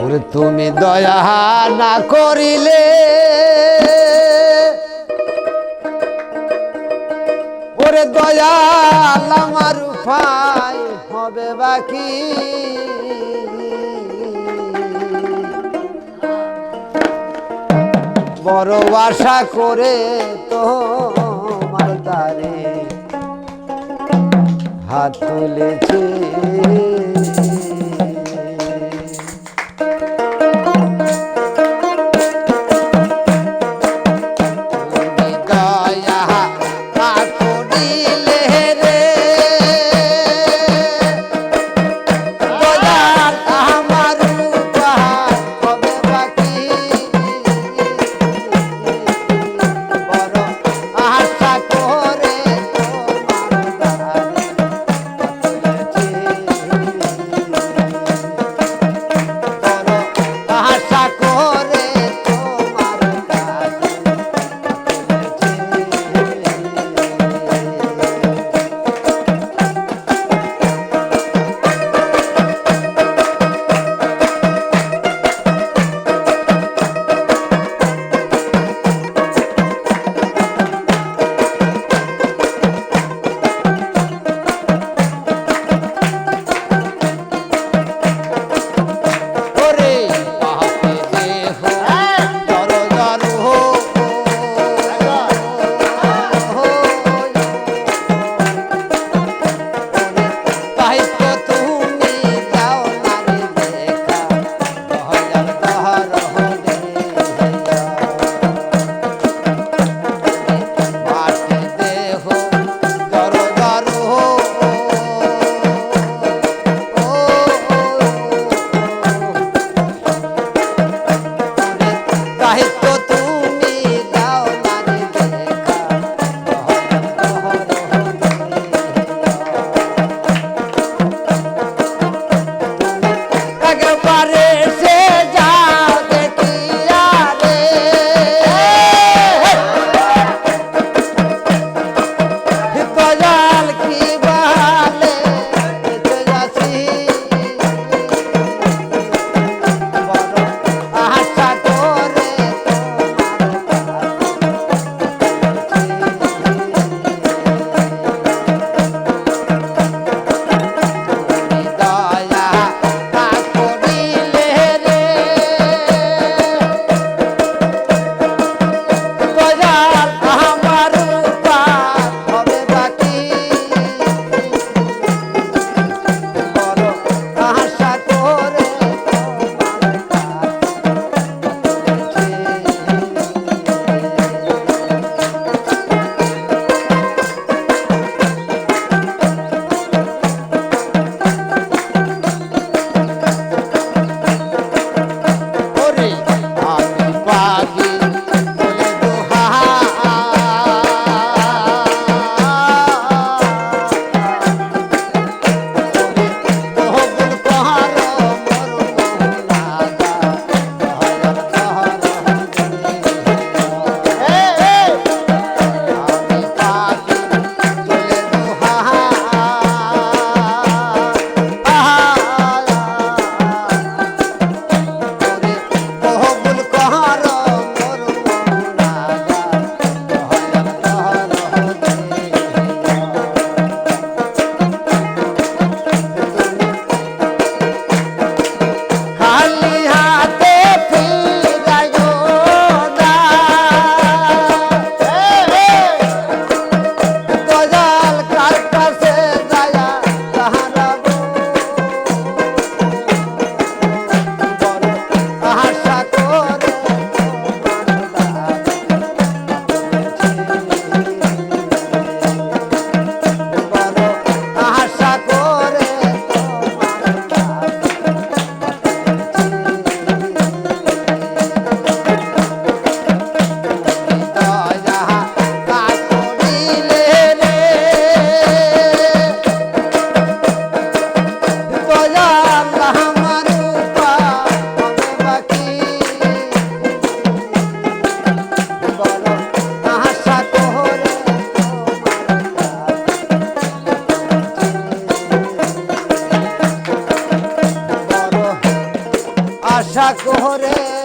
ওরে তুমি দয়া না করিলে। ওরে দয়াল আমার উপায় হবে বাকি। বড় আশা করে তোমার দ্বারে হাত তুলেছে। আশা করে